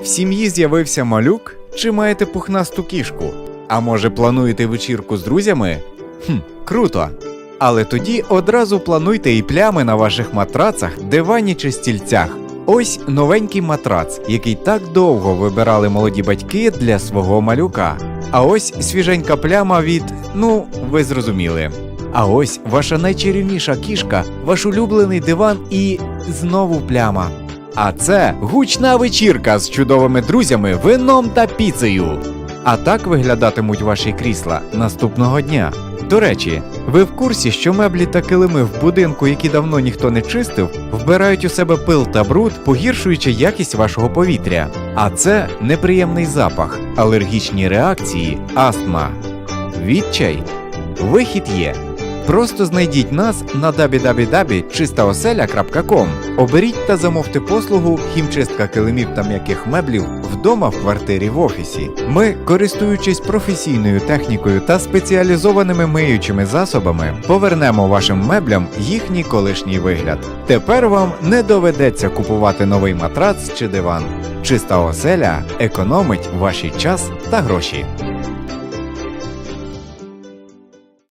В сім'ї з'явився малюк чи маєте пухнасту кішку? А може плануєте вечірку з друзями? Хм, круто. Але тоді одразу плануйте і плями на ваших матрацах, дивані чи стільцях. Ось новенький матрац, який так довго вибирали молоді батьки для свого малюка. А ось свіженька пляма від, ну, ви зрозуміли. А ось ваша найчарівніша кішка, ваш улюблений диван і знову пляма. А це гучна вечірка з чудовими друзями, вином та піцею. А так виглядатимуть ваші крісла наступного дня. До речі, ви в курсі, що меблі та килими в будинку, які давно ніхто не чистив, вбирають у себе пил та бруд, погіршуючи якість вашого повітря. А це неприємний запах, алергічні реакції, астма. Відчай. Вихід є. Просто знайдіть нас на www.чистаоселя.com. Оберіть та замовте послугу хімчистка килимів та м'яких меблів вдома, в квартирі, в офісі. Ми, користуючись професійною технікою та спеціалізованими миючими засобами, повернемо вашим меблям їхній колишній вигляд. Тепер вам не доведеться купувати новий матрац чи диван. Чиста оселя економить ваші час та гроші.